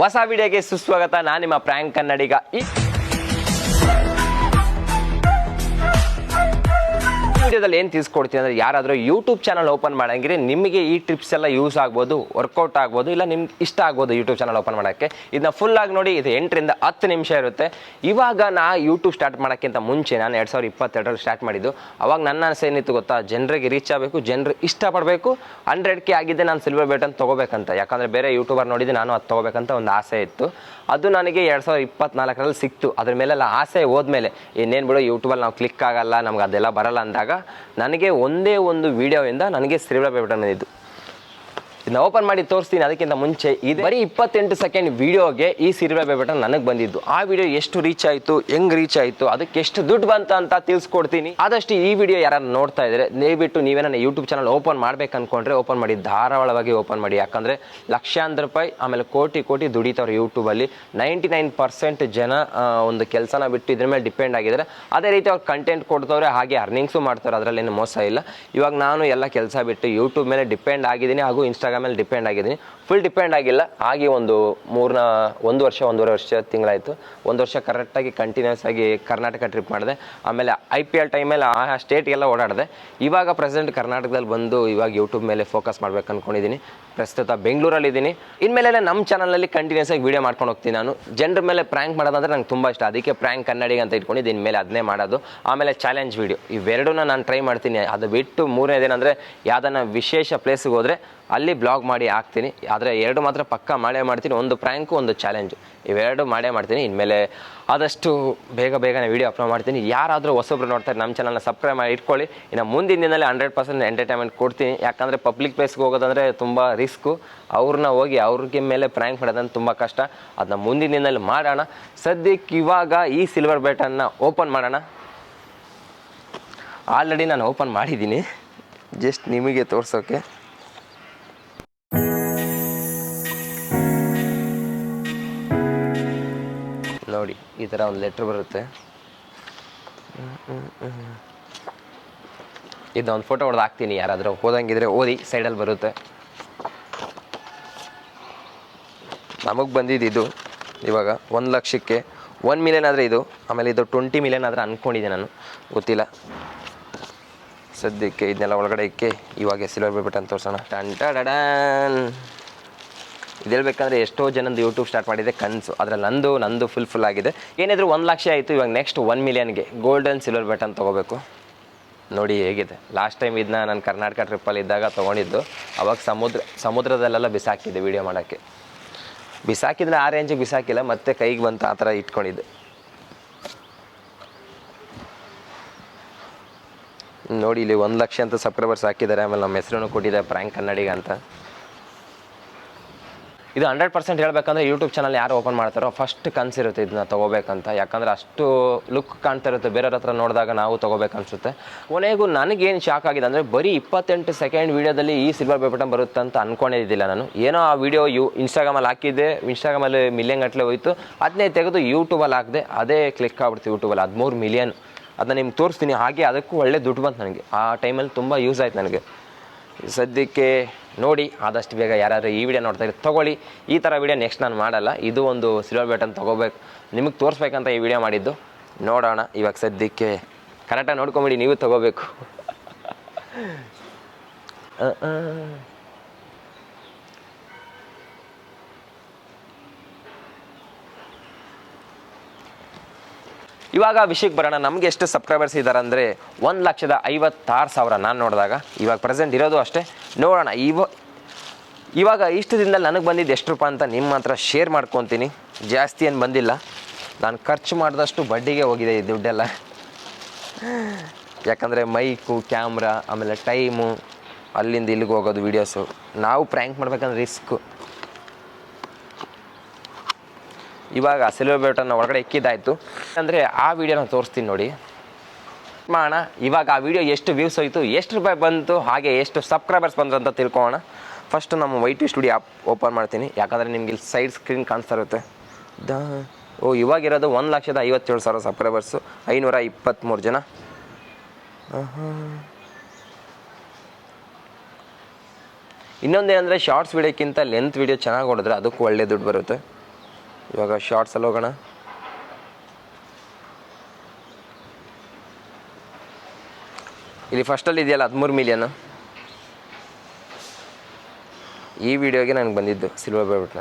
ಹೊಸ ವಿಡಿಯೋಗೆ ಸುಸ್ವಾಗತ. ನಾನು ನಿಮ್ಮ ಪ್ರ್ಯಾಂಕ್ ಕನ್ನಡಿಗ. ಈ ವಿಡಿಯೋದಲ್ಲಿ ಏನು ತಿಳಿಸ್ಕೊಡ್ತೀನಿ ಅಂದರೆ ಯಾರಾದರೂ ಯೂಟ್ಯೂಬ್ ಚಾನಲ್ ಓಪನ್ ಮಾಡಂಗಿದ್ರೆ ನಿಮಗೆ ಈ ಟಿಪ್ಸ್ ಎಲ್ಲ ಯೂಸ್ ಆಗ್ಬೋದು ವರ್ಕೌಟ್ ಆಗ್ಬೋದು, ಇಲ್ಲ ನಿಮ್ಗೆ ಇಷ್ಟ ಆಗ್ಬೋದು ಯೂಟ್ಯೂಬ್ ಚಾನಲ್ ಓಪನ್ ಮಾಡೋಕ್ಕೆ. ಇದನ್ನ ಫುಲ್ ಆಗಿ ನೋಡಿ ಇದು ಎಂಟರಿಂದ ಹತ್ತು ನಿಮಿಷ ಇರುತ್ತೆ. ಇವಾಗ ನಾ ಯೂಟ್ಯೂಬ್ ಸ್ಟಾರ್ಟ್ ಮಾಡೋಕ್ಕಿಂತ ಮುಂಚೆ, ನಾನು ಎರಡು ಸಾವಿರದ ಇಪ್ಪತ್ತೆರಡರಲ್ಲಿ ಸ್ಟಾರ್ಟ್ ಮಾಡಿದ್ದು, ಅವಾಗ ನನ್ನ ಆಸೆ ಏನಿತ್ತು ಗೊತ್ತಾ? ಜನರಿಗೆ ರೀಚ್ ಆಗಬೇಕು, ಜನರು ಇಷ್ಟಪಡಬೇಕು ಹಂಡ್ರೆಡ್ ಕೆ ಆಗಿದ್ದೆ ನಾನು ಸಿಲ್ವರ್ ಬೇಟನ್ ತೊಗೋಬೇಕಂತ. ಯಾಕಂದರೆ ಬೇರೆ ಯೂಟ್ಯೂಬರ್ ನೋಡಿದ್ದು ನಾನು ಅದು ತೊಗೋಬೇಕಂತ ಒಂದು ಆಸೆ ಇತ್ತು. ಅದು ನನಗೆ ಎರಡು ಸಾವಿರದ ಇಪ್ಪತ್ನಾಲ್ಕರಲ್ಲಿ ಸಿಕ್ತು. ಅದ್ರ ಮೇಲೆಲ್ಲ ಆಸೆ ಹೋದ್ಮೇಲೆ ಇನ್ನೇನು ಬಿಡು ಯೂಟ್ಯೂಬಲ್ಲಿ ನಾವು ಕ್ಲಿಕ್ ಆಗಲ್ಲ, ನಮ್ಗೆ ಅದೆಲ್ಲ ಬರಲ್ಲ ಅಂದಾಗ ನನಗೆ ಒಂದೇ ಒಂದು ವಿಡಿಯೋಯಿಂದ ನನಗೆ ಬೇಟನ್ ಬಂದಿದ್ದು ಇದನ್ನ ಓಪನ್ ಮಾಡಿ ತೋರಿಸ್ತೀನಿ, ಅದಕ್ಕಿಂತ ಮುಂಚೆ ಇದು. ಬರೀ ಇಪ್ಪತ್ತೆಂಟು ಸೆಕೆಂಡ್ ವಿಡಿಯೋಗೆ ಈ ಸಿರಿಬೆ ಬಟನ್ ನನಗೆ ಬಂದಿದ್ದು. ಆ ವಿಡಿಯೋ ಎಷ್ಟು ರೀಚ್ ಆಯಿತು, ಹೆಂಗ್ ರೀಚ್ ಆಯಿತು, ಅದಕ್ಕೆ ಎಷ್ಟು ದುಡ್ಡು ಬಂತ ಅಂತ ತಿಳಿಸ್ಕೊಡ್ತೀನಿ. ಆದಷ್ಟು ಈ ವಿಡಿಯೋ ಯಾರು ನೋಡ್ತಾ ಇದ್ರೆ, ದಯವಿಟ್ಟು ನೀವೇ ನನ್ನ ಯೂಟ್ಯೂಬ್ ಚಾನಲ್ ಓಪನ್ ಮಾಡ್ಬೇಕು ಅನ್ಕೊಂಡ್ರೆ ಓಪನ್ ಮಾಡಿ, ಧಾರಾಳವಾಗಿ ಓಪನ್ ಮಾಡಿ. ಯಾಕಂದ್ರೆ ಲಕ್ಷಾಂತರ ರೂಪಾಯಿ, ಆಮೇಲೆ ಕೋಟಿ ಕೋಟಿ ದುಡಿತವ್ರೆ ಯೂಟ್ಯೂಬಲ್ಲಿ ನೈಂಟಿ ನೈನ್ ಪರ್ಸೆಂಟ್ ಜನ ಒಂದು ಕೆಲಸನ ಬಿಟ್ಟು ಇದ್ರ ಮೇಲೆ ಡಿಪೆಂಡ್ ಆಗಿದ್ದಾರೆ ಅದೇ ರೀತಿ ಅವ್ರು ಕಂಟೆಂಟ್ ಕೊಡ್ತವ್ರೆ, ಹಾಗೆ ಅರ್ನಿಂಗ್ಸು ಮಾಡ್ತಾರೆ ಅದರಲ್ಲೇನು ಮೋಸ ಇಲ್ಲ. ಇವಾಗ ನಾನು ಎಲ್ಲ ಕೆಲಸ ಬಿಟ್ಟು ಯೂಟ್ಯೂಬ್ ಮೇಲೆ ಡಿಪೆಂಡ್ ಆಗಿದ್ದೀನಿ, ಹಾಗೂ ಇನ್ಸ್ಟಾಗ್ರಾಮ್ ಮೇಲೆ ಡಿಪೆಂಡ್ ಆಗಿದ್ದೀನಿ. ಫುಲ್ ಡಿಪೆಂಡ್ ಆಗಿಲ್ಲ. ಹಾಗೆ ಒಂದು ಮೂರ್ನ, ಒಂದು ವರ್ಷ, ಒಂದೂವರೆ ವರ್ಷ ತಿಂಗಳಾಯಿತು. ಒಂದು ವರ್ಷ ಕರೆಕ್ಟಾಗಿ ಕಂಟಿನ್ಯೂಸ್ ಆಗಿ ಕರ್ನಾಟಕ ಟ್ರಿಪ್ ಮಾಡಿದೆ. ಆಮೇಲೆ ಐ ಪಿ ಎಲ್ ಟೈಮಲ್ಲಿ ಆ ಸ್ಟೇಟ್ಗೆಲ್ಲ ಓಡಾಡಿದೆ. ಇವಾಗ ಪ್ರೆಸೆಂಟ್ ಕರ್ನಾಟಕದಲ್ಲಿ ಬಂದು ಇವಾಗ ಯೂಟ್ಯೂಬ್ ಮೇಲೆ ಫೋಕಸ್ ಮಾಡ್ಬೇಕು ಅಂದ್ಕೊಂಡಿದ್ದೀನಿ ಪ್ರಸ್ತುತ ಬೆಂಗಳೂರಲ್ಲಿ ಇದ್ದೀನಿ ಇನ್ಮೇಲೆ ನಮ್ಮ ಚಾನಲಲ್ಲಿ ಕಂಟಿನ್ಯೂಸ್ ಆಗಿ ವೀಡಿಯೋ ಮಾಡ್ಕೊಂಡು ಹೋಗ್ತೀನಿ ನಾನು. ಜನರ ಮೇಲೆ ಪ್ರ್ಯಾಂಕ್ ಮಾಡೋದಂದ್ರೆ ನಂಗೆ ತುಂಬ ಇಷ್ಟ. ಅದಕ್ಕೆ ಪ್ರ್ಯಾಂಕ್ ಕನ್ನಡಿಗೆ ಅಂತ ಇಟ್ಕೊಂಡಿದ್ದು. ಇನ್ಮೇಲೆ ಅದನ್ನೇ ಮಾಡೋದು. ಆಮೇಲೆ ಚಾಲೆಂಜ್ ವೀಡಿಯೋ ಇವೆರಡನ್ನ ನಾನು ಟ್ರೈ ಮಾಡ್ತೀನಿ. ಅದು ಬಿಟ್ಟು ಮೂರನೇದೇನೆಂದರೆ ಯಾವ್ದನ್ನ ವಿಶೇಷ ಪ್ಲೇಸ್ಗೆ ಹೋದರೆ ಅಲ್ಲಿ ಬ್ಲಾಗ್ ಮಾಡಿ ಹಾಕ್ತೀನಿ. ಆದರೆ ಎರಡು ಮಾತ್ರ ಪಕ್ಕ ಮಾಡೇ ಮಾಡ್ತೀನಿ, ಒಂದು ಪ್ರ್ಯಾಂಕು ಒಂದು ಚಾಲೆಂಜು ಇವೆರಡು ಮಾಡೇ ಮಾಡ್ತೀನಿ, ಇನ್ಮೇಲೆ ಆದಷ್ಟು ಬೇಗ ಬೇಗನೆ ವೀಡಿಯೋ ಅಪ್ಲೋಡ್ ಮಾಡ್ತೀನಿ. ಯಾರಾದರೂ ಹೊಸೊಬ್ರು ನೋಡ್ತಾರೆ ನಮ್ಮ ಚಾನಲ್ನ ಸಬ್ಸ್ಕ್ರೈಬ್ ಮಾಡಿ ಇಟ್ಕೊಳ್ಳಿ. ಇನ್ನು ಮುಂದಿನ ದಿನದಲ್ಲಿ ಹಂಡ್ರೆಡ್ ಪರ್ಸೆಂಟ್ ಎಂಟರ್ಟೈನ್ಮೆಂಟ್ ಕೊಡ್ತೀನಿ. ಯಾಕಂದರೆ ಪಬ್ಲಿಕ್ ಪ್ಲೇಸ್ಗೆ ಹೋಗೋದಂದರೆ ತುಂಬ ರಿಸ್ಕು ಅವ್ರನ್ನ ಹೋಗಿ ಅವ್ರಿಗೆ ಮೇಲೆ ಪ್ರ್ಯಾಂಕ್ ಮಾಡೋದಂತ ತುಂಬ ಕಷ್ಟ. ಅದನ್ನ ಮುಂದಿನ ದಿನದಲ್ಲಿ ಮಾಡೋಣ. ಸದ್ಯಕ್ಕೆ ಇವಾಗ ಈ ಸಿಲ್ವರ್ ಬೇಟನ್ನು ಓಪನ್ ಮಾಡೋಣ. ಆಲ್ರೆಡಿ ನಾನು ಓಪನ್ ಮಾಡಿದ್ದೀನಿ. ಜಸ್ಟ್ ನಿಮಗೆ ತೋರ್ಸೋಕ್ಕೆ ನೋಡಿ, ಈ ಥರ ಒಂದು ಲೆಟ್ರ್ ಬರುತ್ತೆ. ಇದೊಂದು ಫೋಟೋ ಹೊಡೆದು ಹಾಕ್ತೀನಿ ಯಾರಾದರೂ. ಓದಂಗಿದ್ರೆ ಓದಿ ಸೈಡಲ್ಲಿ ಬರುತ್ತೆ. ನಮಗೆ ಬಂದಿದ್ದು ಇದು. ಇವಾಗ ಒಂದು ಲಕ್ಷಕ್ಕೆ ಒನ್ ಮಿಲಿಯನ್ ಆದರೆ ಇದು. ಆಮೇಲೆ ಇದು ಟ್ವೆಂಟಿ ಮಿಲಿಯನ್ ಆದರೆ ಅಂದ್ಕೊಂಡಿದ್ದೆ ನಾನು. ಗೊತ್ತಿಲ್ಲ. ಸದ್ಯಕ್ಕೆ ಇದನ್ನೆಲ್ಲ ಒಳಗಡೆ ಇಕ್ಕೆ, ಇವಾಗ ಸಿಲ್ವರ್ ಬಿಟ್ಟು ಅಂತ ತೋರಿಸೋಣ. ಟಂಟ ಟಡಡನ್. ಇದು ಹೇಳ್ಬೇಕಂದ್ರೆ ಎಷ್ಟೋ ಜನದ ಯೂಟ್ಯೂಬ್ ಸ್ಟಾರ್ಟ್ ಮಾಡಿದೆ ಕನಸು. ಅದರಲ್ಲಿ ನಂದು ನಂದು ಫುಲ್ ಫುಲ್ ಆಗಿದೆ. ಏನಿದ್ರು ಒಂದು ಲಕ್ಷ ಆಯಿತು, ಇವಾಗ ನೆಕ್ಸ್ಟ್ ಒನ್ ಮಿಲಿಯನ್ಗೆ ಗೋಲ್ಡನ್ ಸಿಲ್ವರ್ ಬಟನ್ ತೊಗೋಬೇಕು. ನೋಡಿ ಹೇಗಿದೆ. ಲಾಸ್ಟ್ ಟೈಮ್ ಇದನ್ನ ನಾನು ಕರ್ನಾಟಕ ಟ್ರಿಪ್ಪಲ್ಲಿ ಇದ್ದಾಗ ತೊಗೊಂಡಿದ್ದು. ಅವಾಗ ಸಮುದ್ರ, ಸಮುದ್ರದಲ್ಲೆಲ್ಲ ಬಿಸಾಕಿದ್ದೆ ವೀಡಿಯೋ ಮಾಡೋಕ್ಕೆ. ಬಿಸಾಕಿದ್ರೆ ಆ ರೇಂಜಿಗೆ ಬಿಸಾಕಿಲ್ಲ, ಮತ್ತೆ ಕೈಗೆ ಬಂತು ಆ ಥರ ಇಟ್ಕೊಂಡಿದ್ದೆ. ನೋಡಿ, ಇಲ್ಲಿ ಒಂದು ಲಕ್ಷ ಅಂತ ಸಬ್ಸ್ಕ್ರೈಬರ್ಸ್ ಹಾಕಿದ್ದಾರೆ. ಆಮೇಲೆ ನಮ್ಮ ಹೆಸರನ್ನು ಕೊಟ್ಟಿದ್ದಾರೆ ಪ್ರ್ಯಾಂಕ್ ಕನ್ನಡಿಗ ಅಂತ. ಇದು ಹಂಡ್ರೆಡ್ ಪರ್ಸೆಂಟ್ ಹೇಳ್ಬೇಕಂದ್ರೆ ಯೂಟ್ಯೂಬ್ ಚಾನಲ್ ಯಾರು ಓಪನ್ ಮಾಡ್ತಾರೋ ಫಸ್ಟ್ ಕನ್ಸಿರುತ್ತೆ ಇದನ್ನ ತೊಗೋಬೇಕಂತ. ಯಾಕಂದ್ರೆ ಅಷ್ಟು ಲುಕ್ ಕಾಣ್ತಾ ಇರುತ್ತೆ. ಬೇರೆಯವ್ರ ಹತ್ರ ನೋಡಿದಾಗ ನಾವು ತೊಗೋಬೇಕನ್ಸುತ್ತೆ ಕೊನೆಗೂ ನನಗೇನು ಶಾಕ್ ಆಗಿದೆ ಅಂದರೆ ಬರೀ ಇಪ್ಪತ್ತೆಂಟು ಸೆಕೆಂಡ್ ವೀಡಿಯೋದಲ್ಲಿ ಈ ಸಿಲ್ವರ್ ಬಟನ್ ಬರುತ್ತೆ ಅಂತ ಅನ್ಕೊಂಡಿದ್ದಿಲ್ಲ ನಾನು. ಏನೋ ಆ ವಿಡಿಯೋ ಯು ಇನ್ಸ್ಟಾಗ್ರಾಮಲ್ಲಿ ಹಾಕಿದ್ದೆ. ಇನ್ಸ್ಟಾಗ್ರಾಮಲ್ಲಿ ಮಿಲಿಯನ್ ಗಟ್ಟಲೆ ಹೋಯಿತು. ಅದನ್ನೇ ತೆಗೆದು ಯೂಟ್ಯೂಬಲ್ಲಿ ಹಾಕಿದೆ, ಅದೇ ಕ್ಲಿಕ್ ಆಗ್ಬಿಡ್ತು ಯೂಟ್ಯೂಬಲ್ಲಿ ಹದಿಮೂರು ಮಿಲಿಯನ್ ಅದನ್ನ ನಿಮ್ಗೆ ತೋರಿಸ್ತೀನಿ. ಹಾಗೆ ಅದಕ್ಕೂ ಒಳ್ಳೆ ದುಡ್ಡು ಬಂತು ನನಗೆ. ಆ ಟೈಮಲ್ಲಿ ತುಂಬ ಯೂಸ್ ಆಯ್ತು ನನಗೆ. ಸದ್ಯಕ್ಕೆ ನೋಡಿ, ಆದಷ್ಟು ಬೇಗ ಯಾರಾದರೂ ಈ ವಿಡಿಯೋ ನೋಡ್ತಾ ಇದ್ರೆ ತೊಗೊಳ್ಳಿ. ಈ ಥರ ವಿಡಿಯೋ ನೆಕ್ಸ್ಟ್ ನಾನು ಮಾಡಲ್ಲ. ಇದು ಒಂದು ಸಿಲ್ವರ್ ಬ್ಯಾಟನ್ ತೊಗೋಬೇಕು. ನಿಮಗೆ ತೋರಿಸ್ಬೇಕಂತ ಈ ವಿಡಿಯೋ ಮಾಡಿದ್ದು. ನೋಡೋಣ, ಇವಾಗ ಸದ್ಯಕ್ಕೆ ಕರೆಕ್ಟಾಗಿ ನೋಡ್ಕೊಂಬಿಡಿ, ನೀವು ತೊಗೋಬೇಕು. ಇವಾಗ ವಿಷಯಕ್ಕೆ ಬರೋಣ ನಮ್ಗೆ ಎಷ್ಟು ಸಬ್ಸ್ಕ್ರೈಬರ್ಸ್ ಇದ್ದಾರೆ ಅಂದರೆ ಒಂದು ಲಕ್ಷದ ಐವತ್ತಾರು ಸಾವಿರ. ನಾನು ನೋಡಿದಾಗ ಇವಾಗ ಪ್ರೆಸೆಂಟ್ ಇರೋದು ಅಷ್ಟೇ. ನೋಡೋಣ, ಇವ ಇವಾಗ ಇಷ್ಟು ದಿನದಲ್ಲಿ ನನಗೆ ಬಂದಿದ್ದು ಎಷ್ಟು ರೂಪಾಯಿ ಅಂತ ನಿಮ್ಮ ಹತ್ರ ಶೇರ್ ಮಾಡ್ಕೊತೀನಿ. ಜಾಸ್ತಿ ಏನು ಬಂದಿಲ್ಲ. ನಾನು ಖರ್ಚು ಮಾಡಿದಷ್ಟು ಬಡ್ಡಿಗೆ ಹೋಗಿದೆ ಈ ದುಡ್ಡೆಲ್ಲ. ಯಾಕಂದರೆ ಮೈಕು, ಕ್ಯಾಮ್ರಾ, ಆಮೇಲೆ ಟೈಮು, ಅಲ್ಲಿಂದ ಇಲ್ಲಿಗೆ ಹೋಗೋದು ವೀಡಿಯೋಸು ನಾವು ಪ್ರ್ಯಾಂಕ್ ಮಾಡ್ಬೇಕಂದ್ರೆ ರಿಸ್ಕು ಇವಾಗ ಸಿಲ್ವರ್ ಬೇಟನ್ನು ಒಳಗಡೆ ಇಕ್ಕಿದ್ದಾಯಿತು ಅಂದರೆ ಆ ವಿಡಿಯೋನ ತೋರಿಸ್ತೀನಿ ನೋಡಿ. ಮಾಡೋಣ ಇವಾಗ ಆ ವಿಡಿಯೋ ಎಷ್ಟು ವ್ಯೂಸ್ ಹೋಯಿತು, ಎಷ್ಟು ರೂಪಾಯಿ ಬಂತು, ಹಾಗೆ ಎಷ್ಟು ಸಬ್ಸ್ಕ್ರೈಬರ್ಸ್ ಬಂದರು ಅಂತ ತಿಳ್ಕೊಳ್ಳೋಣ. ಫಸ್ಟ್ ನಮ್ಮ Y T studio app open ಮಾಡ್ತೀನಿ. ಯಾಕಂದರೆ ನಿಮ್ಗೆ ಇಲ್ಲಿ ಸೈಡ್ ಸ್ಕ್ರೀನ್ ಕಾಣಿಸ್ತಾ ಇರುತ್ತೆ. ದ, ಓ ಇವಾಗಿರೋದು ಒಂದು ಲಕ್ಷದ ಐವತ್ತೇಳು ಸಾವಿರ ಸಬ್ಸ್ಕ್ರೈಬರ್ಸು ಐನೂರ ಇಪ್ಪತ್ತ್ಮೂರು ಜನ. ಇನ್ನೊಂದೇನೆಂದರೆ ಶಾರ್ಟ್ಸ್ ವಿಡಿಯೋಕ್ಕಿಂತ ಲೆಂತ್ ವಿಡಿಯೋ ಚೆನ್ನಾಗಿ ಹೊಡೆದ್ರೆ ಅದಕ್ಕೂ ಒಳ್ಳೆ ದುಡ್ಡು ಬರುತ್ತೆ. ಇವಾಗ ಶಾರ್ಟ್ಸಲ್ಲಿ ಹೋಗೋಣ. ಇಲ್ಲಿ ಫಸ್ಟಲ್ಲಿ ಇದೆಯಲ್ಲ ಹದಿಮೂರು ಮಿಲಿಯನ್ ಈ ವಿಡಿಯೋಗೆ ನನಗೆ ಬಂದಿದ್ದು ಸಿಲ್ವರ್ ಬೇಬಿಟ್ನ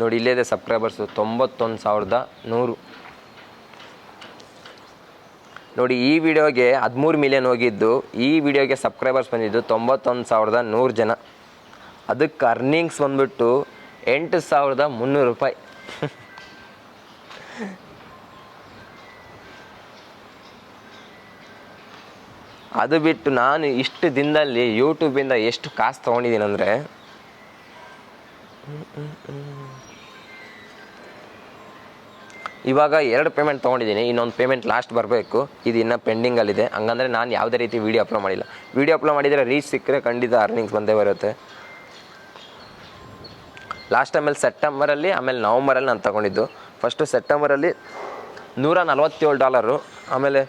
ನೋಡಿ, ಇಲ್ಲೇ ಇದೆ ಸಬ್ಸ್ಕ್ರೈಬರ್ಸು ತೊಂಬತ್ತೊಂದು ಸಾವಿರದ ನೂರು. ನೋಡಿ, ಈ ವಿಡಿಯೋಗೆ ಹದಿಮೂರು ಮಿಲಿಯನ್ ಹೋಗಿದ್ದು, ಈ ವಿಡಿಯೋಗೆ ಸಬ್ಸ್ಕ್ರೈಬರ್ಸ್ ಬಂದಿದ್ದು ತೊಂಬತ್ತೊಂದು ಸಾವಿರದ ನೂರು ಜನ. ಅದಕ್ಕೆ ಅರ್ನಿಂಗ್ಸ್ ಬಂದ್ಬಿಟ್ಟು ಎಂಟು ಸಾವಿರದ ಮುನ್ನೂರು ರೂಪಾಯಿ. ಅದು ಬಿಟ್ಟು ನಾನು ಇಷ್ಟು ದಿನದಲ್ಲಿ ಯೂಟ್ಯೂಬಿಂದ ಎಷ್ಟು ಕಾಸು ತೊಗೊಂಡಿದ್ದೀನಿ ಅಂದರೆ ಇವಾಗ ಎರಡು ಪೇಮೆಂಟ್ ತೊಗೊಂಡಿದ್ದೀನಿ, ಇನ್ನೊಂದು ಪೇಮೆಂಟ್ ಲಾಸ್ಟ್ ಬರಬೇಕು. ಇದು ಇನ್ನೂ ಪೆಂಡಿಂಗಲ್ಲಿದೆ ಹಂಗಂದರೆ ನಾನು ಯಾವುದೇ ರೀತಿ ವೀಡಿಯೋ ಅಪ್ಲೋಡ್ ಮಾಡಿಲ್ಲ. ವೀಡಿಯೋ ಅಪ್ಲೋಡ್ ಮಾಡಿದರೆ ರೀಚ್ ಸಿಕ್ಕರೆ ಖಂಡಿತ ಅರ್ನಿಂಗ್ಸ್ ಬಂದೇ ಬರುತ್ತೆ. ಲಾಸ್ಟ್ ಆಮೇಲೆ ಸೆಪ್ಟೆಂಬರಲ್ಲಿ ಆಮೇಲೆ ನವಂಬರಲ್ಲಿ ನಾನು ತೊಗೊಂಡಿದ್ದು. ಫಸ್ಟು ಸೆಪ್ಟೆಂಬರಲ್ಲಿ ನೂರ ನಲ್ವತ್ತೇಳು ಡಾಲರು ಆಮೇಲೆ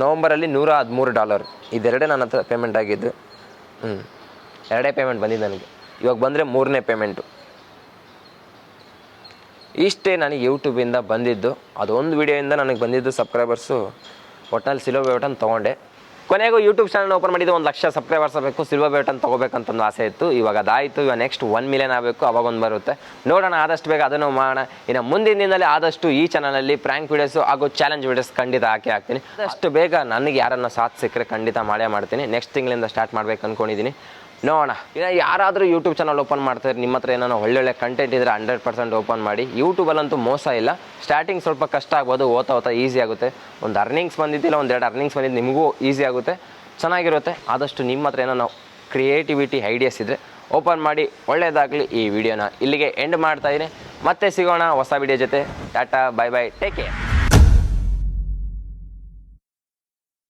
ನವಂಬರಲ್ಲಿ ನೂರ ಹದಿಮೂರು ಡಾಲರ್ ಇದೆರಡೇ ನನ್ನ ಹತ್ರ ಪೇಮೆಂಟ್ ಆಗಿದ್ದು. ಹ್ಞೂ ಎರಡೇ ಪೇಮೆಂಟ್ ಬಂದಿದ್ದು ನನಗೆ. ಇವಾಗ ಬಂದರೆ ಮೂರನೇ ಪೇಮೆಂಟು ಇಷ್ಟೇ ನನಗೆ ಯೂಟ್ಯೂಬಿಂದ ಬಂದಿದ್ದು. ಅದೊಂದು ವೀಡಿಯೋಯಿಂದ ನನಗೆ ಬಂದಿದ್ದು ಸಬ್ಸ್ಕ್ರೈಬರ್ಸು ಒಟ್ನಲ್ಲಿ ಸಿಲ್ವ ಬೇಟನ್ ತೊಗೊಂಡೆ. ಕೊನೆಗೂ ಯೂಟ್ಯೂಬ್ ಚಾನಲ್ ಓಪನ್ ಮಾಡಿದ್ದು ಒಂದು ಲಕ್ಷ ಸಬ್ಸ್ಕ್ರೈಬರ್ಸ್ ಆಗಬೇಕು. ಸಿಲ್ವರ್ ಬೇಟನ್ ತೊಗೋಬೇಕಂತ ಒಂದು ಆಸೆ ಇತ್ತು. ಇವಾಗ ಅದಾಯಿತು. ಇವಾಗ ನೆಕ್ಸ್ಟ್ ಒನ್ ಮಿಲಿಯನ್ ಆಗಬೇಕು. ಅವಾಗ ಒಂದು ಬರುತ್ತೆ. ನೋಡೋಣ, ಆದಷ್ಟು ಬೇಗ ಅದನ್ನು ಮಾಡೋಣ. ಇನ್ನು ಮುಂದಿನ ದಿನದಲ್ಲಿ ಆದಷ್ಟು ಈ ಚಾನಲಲ್ಲಿ ಪ್ರ್ಯಾಂಕ್ ವೀಡಿಯೋಸು ಹಾಗೂ ಚಾಲೆಂಜ್ ವೀಡಿಯೋಸ್ ಖಂಡಿತ ಹಾಕಿ ಹಾಕ್ತೀನಿ. ಅಷ್ಟು ಬೇಗ ನನಗೆ ಯಾರನ್ನ ಸಾಥ್ ಸಿಕ್ಕರೆ ಖಂಡಿತ ಮಾಡೇ ಮಾಡ್ತೀನಿ. ನೆಕ್ಸ್ಟ್ ತಿಂಗಳಿಂದ ಸ್ಟಾರ್ಟ್ ಮಾಡ್ಬೇಕು ಅಂದ್ಕೊಂಡಿದ್ದೀನಿ ನೋಡೋಣ. ಇನ್ನು ಯಾರಾದರೂ ಯೂಟ್ಯೂಬ್ ಚಾನಲ್ ಓಪನ್ ಮಾಡ್ತಾರೆ ನಿಮ್ಮ ಹತ್ರ ಏನೋ ಒಳ್ಳೊಳ್ಳೆ ಕಂಟೆಂಟ್ ಇದ್ದರೆ ಹಂಡ್ರೆಡ್ ಪರ್ಸೆಂಟ್ ಓಪನ್ ಮಾಡಿ. ಯೂಟ್ಯೂಬಲ್ಲಂತೂ ಮೋಸ ಇಲ್ಲ. ಸ್ಟಾರ್ಟಿಂಗ್ ಸ್ವಲ್ಪ ಕಷ್ಟ ಆಗ್ಬೋದು, ಓದ್ತಾ ಓದ್ತಾ ಈಸಿ ಆಗುತ್ತೆ. ಒಂದು ಅರ್ನಿಂಗ್ಸ್ ಬಂದಿದ್ದಿಲ್ಲ ಒಂದೆರಡು ಅರ್ನಿಂಗ್ಸ್ ಬಂದಿದ್ದು ನಿಮಗೂ ಈಸಿ ಆಗುತ್ತೆ. ಚೆನ್ನಾಗಿರುತ್ತೆ. ಆದಷ್ಟು ನಿಮ್ಮ ಹತ್ರ ಏನೋ ಕ್ರಿಯೇಟಿವಿಟಿ ಐಡಿಯಾಸ್ ಇದ್ದರೆ ಓಪನ್ ಮಾಡಿ. ಒಳ್ಳೆಯದಾಗಲಿ ಈ ವಿಡಿಯೋನ ಇಲ್ಲಿಗೆ ಎಂಡ್ ಮಾಡ್ತಾಯಿದ್ದೀನಿ ಮತ್ತೆ ಸಿಗೋಣ ಹೊಸ ವಿಡಿಯೋ ಜೊತೆ. Tata bye bye take care